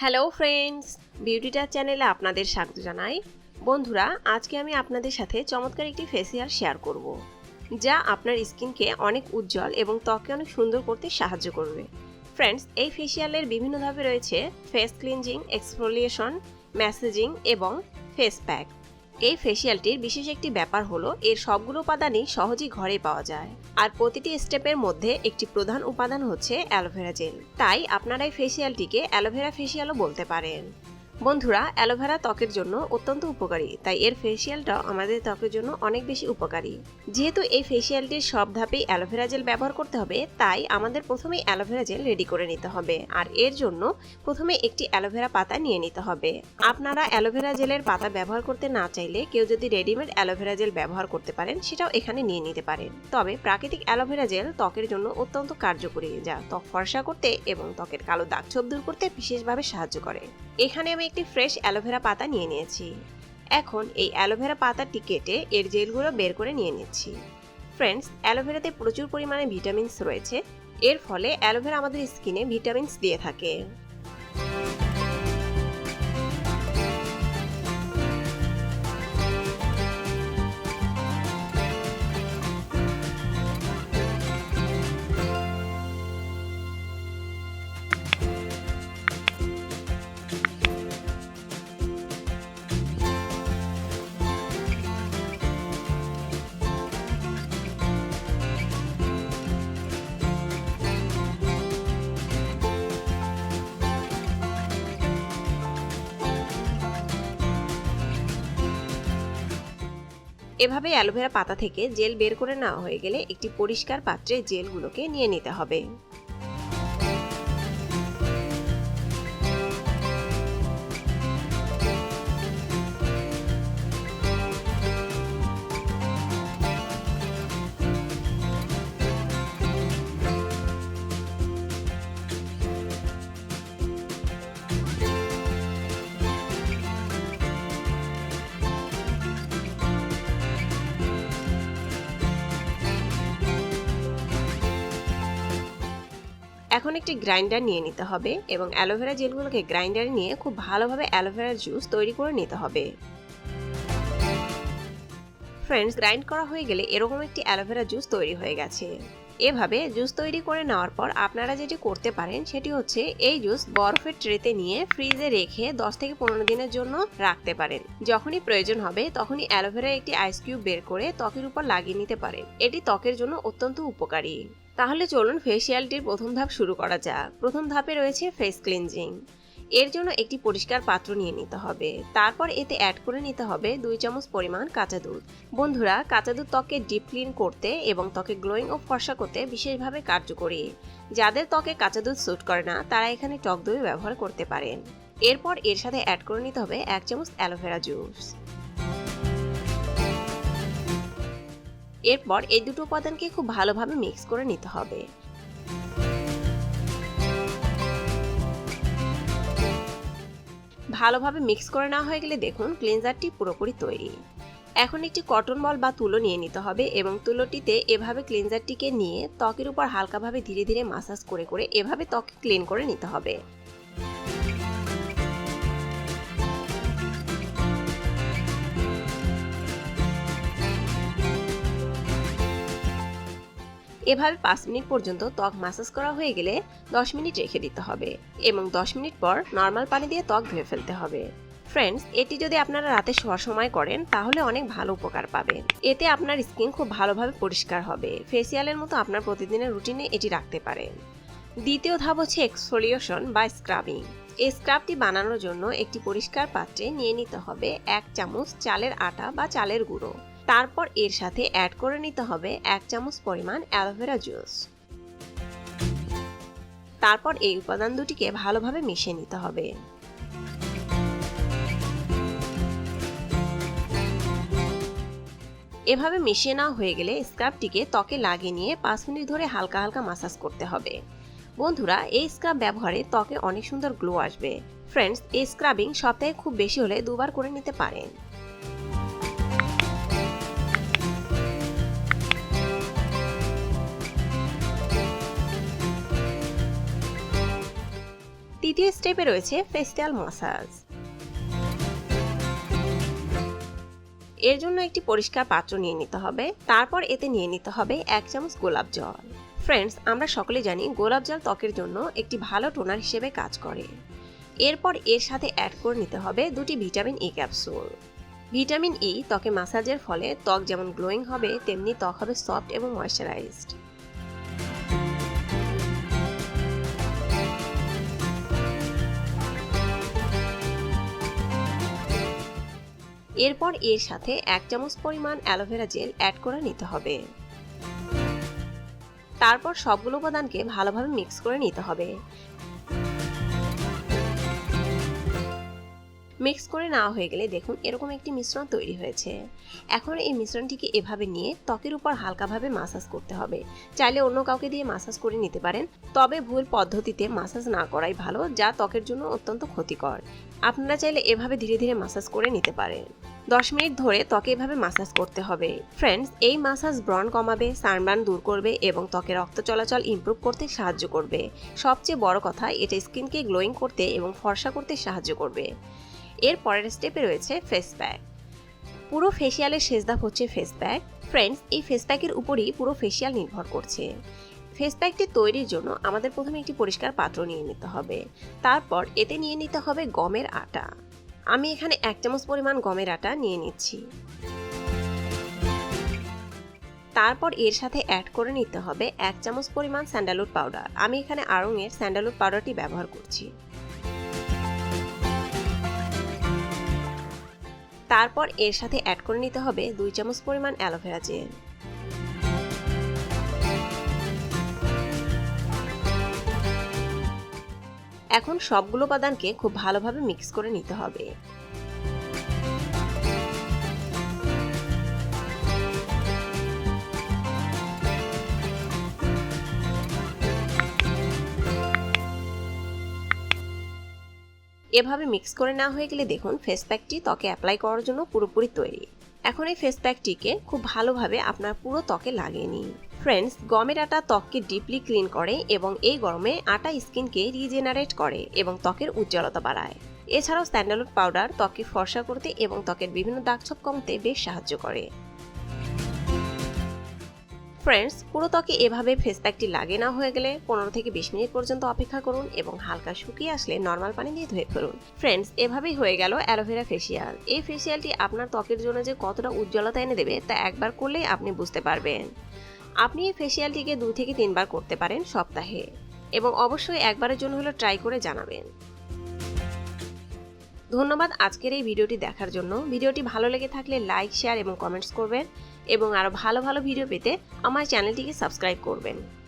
Hello friends বিউটিটার চ্যানেলে আপনাদের স্বাগত জানাই। বন্ধুরা, আজকে আমি আপনাদের সাথে চমৎকার একটি ফেসিয়াল শেয়ার করব, যা আপনার স্কিনকে অনেক উজ্জ্বল এবং ত্বকে অনেক সুন্দর করতে সাহায্য করবে। ফ্রেন্ডস, এই ফেসিয়ালের বিভিন্ন ধাপে রয়েছে ফেস ক্লিনজিং এক্সফোলিয়েশন ম্যাসেজিং এবং ফেস প্যাক এই ফেসিয়ালটির বিশেষ একটি ব্যাপার হলো, এর সবগুলো উপাদানই সহজেই ঘরে পাওয়া যায়। আর প্রতিটি স্টেপের মধ্যে একটি প্রধান উপাদান হচ্ছে অ্যালোভেরা জেল। তাই আপনারা এই ফেসিয়ালটিকে অ্যালোভেরা ফেসিয়ালও বলতে পারেন। বন্ধুরা, অ্যালোভেরা ত্বকের জন্য অত্যন্ত উপকারী, তাই এর ফেসিয়ালটা আমাদের ত্বকের জন্য অনেক বেশি উপকারী। যেহেতু এই ফেসিয়ালটির সব ধাপেই অ্যালোভেরা জেল ব্যবহার করতে হবে, তাই আমাদের প্রথমেই অ্যালোভেরা জেল রেডি করে নিতে হবে, আর এর জন্য প্রথমে একটি অ্যালোভেরা পাতা নিয়ে নিতে হবে। আপনারা অ্যালোভেরা জেলের পাতা ব্যবহার করতে না চাইলে কেউ যদি রেডিমেড অ্যালোভেরা জেল ব্যবহার করতে পারেন, সেটাও এখানে নিয়ে নিতে পারেন। তবে প্রাকৃতিক অ্যালোভেরা জেল ত্বকের জন্য অত্যন্ত কার্যকরী, যা ত্বক ফর্সা করতে এবং ত্বকের কালো দাগ ছোপ দূর করতে বিশেষভাবে সাহায্য করে। এখানে আমি একটি ফ্রেশ অ্যালোভেরা পাতা নিয়ে নিয়েছি। এখন এই অ্যালোভেরা পাতাটি কেটে এর জেলগুলো বের করে নিয়ে নিচ্ছি। ফ্রেন্ডস অ্যালোভেরাতে প্রচুর পরিমাণে ভিটামিনস রয়েছে। এর ফলে অ্যালোভেরা আমাদের স্কিনে ভিটামিনস দিয়ে থাকে। এভাবে অ্যালোভেরা পাতা থেকে জেল বের করে নেওয়া হয়ে গেলে একটি পরিষ্কার পাত্রে জেলগুলোকে নিয়ে নিতে হবে। এখন একটি গ্রাইন্ডার নিয়ে নিতে হবে এবং অ্যালোভেরা জেলগুলোকে গ্রাইন্ডারে নিয়ে খুব ভালোভাবে অ্যালোভেরার জুস তৈরি করে নিতে হবে। ফ্রেন্ডস, গ্রাইন্ড করা হয়ে গেলে এরকম একটি অ্যালোভেরা জুস তৈরি হয়ে গেছে। এভাবে জুস তৈরি করে নেওয়ার পর আপনারা যেটি করতে পারেন সেটি হচ্ছে এই জুস বরফের ট্রেতে নিয়ে ফ্রিজে রেখে দশ থেকে পনেরো দিনের জন্য রাখতে পারেন। যখনই প্রয়োজন হবে তখনই অ্যালোভেরা একটি আইস কিউব বের করে ত্বকের উপর লাগিয়ে নিতে পারেন। এটি ত্বকের জন্য অত্যন্ত উপকারী। তাহলে চলুন ফেসিয়ালটির প্রথম ধাপ শুরু করা যাক। প্রথম ধাপে রয়েছে ফেস ক্লিনজিং এর জন্য একটি পরিষ্কার পাত্র নিয়ে নিতে হবে। তারপর এতে অ্যাড করে নিতে হবে দুই চামচ পরিমাণ কাঁচা দুধ। বন্ধুরা, কাঁচা দুধ ত্বকে ডিপ ক্লিন করতে এবং ত্বকে গ্লোয়িং ও ফর্সা করতে বিশেষভাবে কার্যকরী। যাদের ত্বকে কাঁচা দুধ স্যুট করে না, তারা এখানে টক দই ব্যবহার করতে পারেন। এরপর এর সাথে অ্যাড করে নিতে হবে এক চামচ অ্যালোভেরা জুস এরপর এই দুটো উপাদানকে খুব ভালোভাবে মিক্স করে নিতে হবে। ভালোভাবে মিক্স করে নেওয়া হয়ে গেলে দেখুন ক্লিনজারটি পুরোপুরি তৈরি। এখন একটি কটন বল বা তুলো নিয়ে নিতে হবে এবং তুলোটিতে এভাবে ক্লিনজারটিকে নিয়ে ত্বকের উপর হালকাভাবে ধীরে ধীরে মাসাজ করে করে এভাবে ত্বকে ক্লিন করে নিতে হবে। এভাবে পাঁচ মিনিট পর্যন্ত ত্বক মাসাজ করা হয়ে গেলে দশ মিনিট রেখে দিতে হবে এবং দশ মিনিট পর নর্মাল পানি দিয়ে ত্বক ধুয়ে ফেলতে হবে। ফ্রেন্ডস এটি যদি আপনারা রাতে শোয়ার সময় করেন, তাহলে অনেক ভালো উপকার পাবেন। এতে আপনার স্কিন খুব ভালোভাবে পরিষ্কার হবে। ফেসিয়ালের মতো আপনার প্রতিদিনের রুটিনে এটি রাখতে পারেন। দ্বিতীয় ধাপ হচ্ছে এক্সফোলিয়েশন বা স্ক্রাবিং এই স্ক্রাবটি বানানোর জন্য একটি পরিষ্কার পাত্রে নিয়ে নিতে হবে এক চামচ চালের আটা বা চালের গুঁড়ো। তারপর এর সাথে অ্যাড করে নিতে হবে এক চামচ পরিমাণ অ্যালোভেরা জুস তারপর এই উপাদান দুটিকে ভালোভাবে মিশিয়ে নিতে হবে। এভাবে মিশিয়ে নেওয়া হয়ে গেলে স্ক্রাবটিকে ত্বকে লাগিয়ে নিয়ে পাঁচ মিনিট ধরে হালকা হালকা মাসাজ করতে হবে। বন্ধুরা, এই স্ক্রাব ব্যবহারে ত্বকে অনেক সুন্দর গ্লো আসবে। ফ্রেন্ডস এই স্ক্রাবিং সপ্তাহে খুব বেশি হলে দুবার করে নিতে পারেন। তৃতীয় স্টেপে রয়েছে ফেস্টিয়াল মাসাজ। এর জন্য একটি পরিষ্কার পাত্র নিয়ে নিতে হবে। তারপর এতে নিয়ে নিতে হবে এক চামচ গোলাপ জল। ফ্রেন্ডস আমরা সকলে জানি গোলাপ জল ত্বকের জন্য একটি ভালো টোনার হিসেবে কাজ করে। এরপর এর সাথে অ্যাড করে নিতে হবে দুটি vitamin E capsule vitamin E ত্বকে মাসাজের ফলে ত্বক যেমন গ্লোয়িং হবে, তেমনি ত্বক হবে সফট এবং ময়শ্চারাইজড এরপর এর সাথে এক চামচ পরিমাণ অ্যালোভেরা জেল অ্যাড করে নিতে হবে। তারপর সবগুলো উপাদানকে ভালোভাবে মিক্স করে নিতে হবে। মিক্স করে নেওয়া হয়ে গেলে দেখুন এরকম একটি মিশ্রণ তৈরি হয়েছে। এখন এই মিশ্রণটিকে এভাবে নিয়ে ত্বকের উপর হালকাভাবে মাসাজ করতে হবে। চাইলে অন্য কাউকে দিয়ে মাসাজ করে নিতে পারেন। তবে ভুল পদ্ধতিতে মাসাজ না করাই ভালো, যা ত্বকের জন্য অত্যন্ত ক্ষতিকর। আপনারা চাইলে এভাবে ধীরে ধীরে মাসাজ করে নিতে পারেন। দশ মিনিট ধরে ত্বকে এভাবে মাসাজ করতে হবে। ফ্রেন্ডস এই মাসাজ ব্রণ কমাবে সানবার্ন দূর করবে এবং ত্বকে রক্ত চলাচল ইমপ্রুভ করতে সাহায্য করবে। সবচেয়ে বড় কথা, এটা স্কিনকে গ্লোয়িং করতে এবং ফর্সা করতে সাহায্য করবে। এর পরের স্টেপে রয়েছে ফেস প্যাক পুরো ফেসিয়ালের শেষ ধাপ হচ্ছে ফেস প্যাক ফ্রেন্ডস এই ফেস প্যাকের উপরই পুরো ফেসিয়াল নির্ভর করছে। ফেস প্যাকটি তৈরির জন্য আমাদের প্রথমে একটি পরিষ্কার পাত্র নিয়ে নিতে হবে। তারপর এতে নিয়ে নিতে হবে গমের আটা। আমি এখানে এক চামচ পরিমাণ গমের আটা নিয়ে নিচ্ছি। তারপর এর সাথে অ্যাড করে নিতে হবে এক চামচ পরিমাণ স্যান্ডালউড পাউডার আমি এখানে আড়ংয়ের স্যান্ডালউড পাউডারটি ব্যবহার করছি। তারপর এর সাথে অ্যাড করে নিতে হবে দুই চামচ পরিমাণ অ্যালোভেরা জেল। এখন সবগুলো উপাদানকে খুব ভালোভাবে মিক্স করে নিতে হবে। এভাবে মিক্স করে নেওয়া হয়ে গেলে দেখুন ফেস প্যাকটি ত্বকে অ্যাপ্লাই করার জন্য পুরোপুরি তৈরি। এখন এই ফেস প্যাকটিকে খুব ভালোভাবে আপনার পুরো ত্বকে লাগিয়ে নিন। ফ্রেন্ডস গমের আটা ত্বককে ডিপলি ক্লিন করে এবং এই গরমে আটা স্কিনকে রিজেনারেট করে এবং ত্বকের উজ্জ্বলতা বাড়ায়। এছাড়াও স্যান্ডালউড পাউডার ত্বককে ফর্সা করতে এবং ত্বকের বিভিন্ন দাগছোপ কমতে বেশ সাহায্য করে। ফ্রেন্ডস পুরো ত্বকে এভাবে ফেস প্যাকটি লাগিয়ে না হয়ে গেলে পনেরো থেকে বিশ মিনিট পর্যন্ত অপেক্ষা করুন এবং হালকা শুকিয়ে আসলে নর্মাল পানি দিয়ে ধুয়ে ফেলুন। ফ্রেন্ডস এভাবেই হয়ে গেল অ্যালোভেরা ফেসিয়াল এই ফেসিয়ালটি আপনার ত্বকের জন্য যে কতটা উজ্জ্বলতা এনে দেবে তা একবার করলেই আপনি বুঝতে পারবেন। আপনি এই ফেসিয়ালটিকে দুই থেকে তিনবার করতে পারেন সপ্তাহে এবং অবশ্যই একবারের জন্য হলো ট্রাই করে জানাবেন। ধন্যবাদ আজকের এই ভিডিওটি দেখার জন্য। ভিডিওটি ভালো লেগে থাকলে লাইক শেয়ার এবং কমেন্টস করবেন। এবং আরও ভালো ভালো ভিডিও পেতে আমার চ্যানেলটিকে সাবস্ক্রাইব করবেন।